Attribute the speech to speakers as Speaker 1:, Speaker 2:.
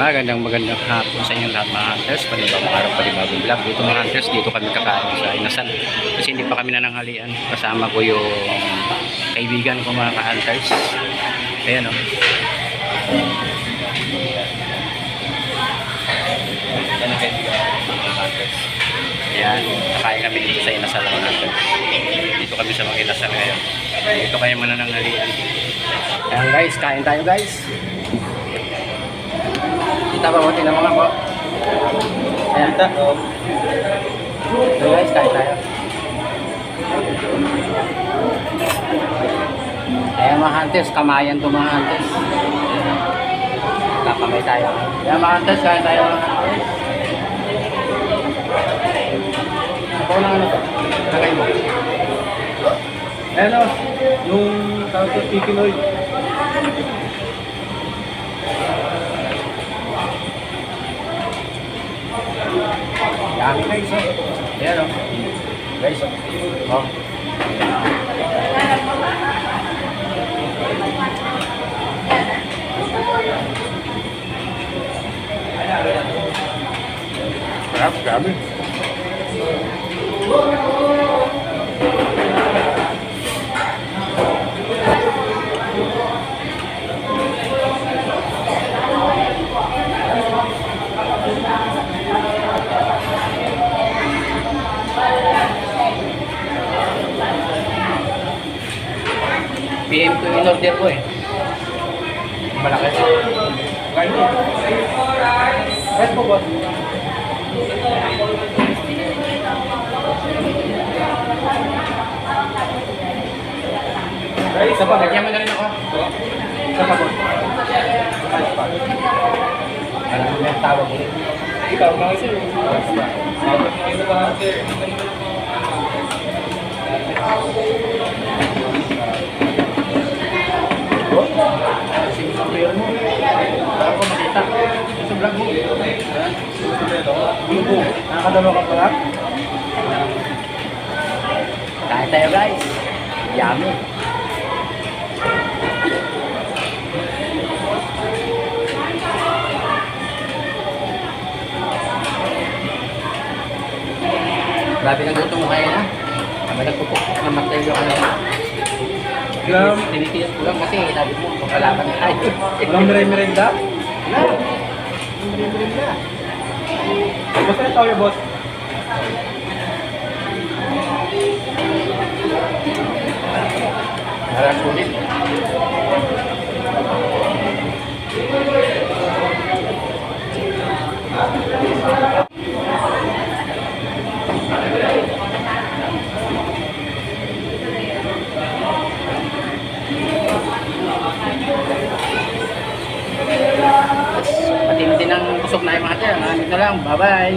Speaker 1: Magandang magandang hapon sa inyong lahat mga hunters. Panibagong araw, panibagong vlog. Dito mga hunters, dito kami kakain sa Inasan. Kasi hindi pa kami nananghalian. Kasama ko yung kaibigan ko mga ka-hunters. Ayan o. Yan ang kaibigan ko mga. Ayan, kakain kami dito sa Inasal mga hunters. Dito kami sa mga Inasal ngayon. Dito kayo manananghalian. Ayan guys, kain tayo guys. Kita ba mo tinang mga po? Ayan. Kita. So guys, kain tayo. Ayan mga hunters, kamayan to mga hunters. Kakamay tayo. Ayan mga hunters, kain tayo. Ako lang ano to? Lagay mo.
Speaker 2: Ayan o, yung tawag ko, Pikinoy.
Speaker 1: Yummy guys, oh. Ayan, oh. Guys, oh. Oh.
Speaker 2: Sarap, grabe.
Speaker 1: PM ko in order ko eh. Malaki.
Speaker 2: Po. Kain po, boss. Guys, isa pa.
Speaker 1: Lagyan mo na rin ako.
Speaker 2: Isa pa, boss. Ayos pa.
Speaker 1: Ano yung tawag mo?
Speaker 2: Ikaw, mga sir. Isa pa.
Speaker 1: Sige
Speaker 2: Po. Nakakadalawa ka pala?
Speaker 1: Kain tayo guys. Yummy. Grabe ng gutom kaya na. Kami nagpupukpuk ng martelyo ka na.
Speaker 2: Gram.
Speaker 1: Tinitiis ko lang kasi sabi mo, kapalaban tayo.
Speaker 2: Walang mere-merenda?
Speaker 1: Wala. Hindi na.
Speaker 2: Boss, ano tawag boss?
Speaker 1: Harap ulit. Pati din busog na yung mga tiyan. Na lang. Bye-bye.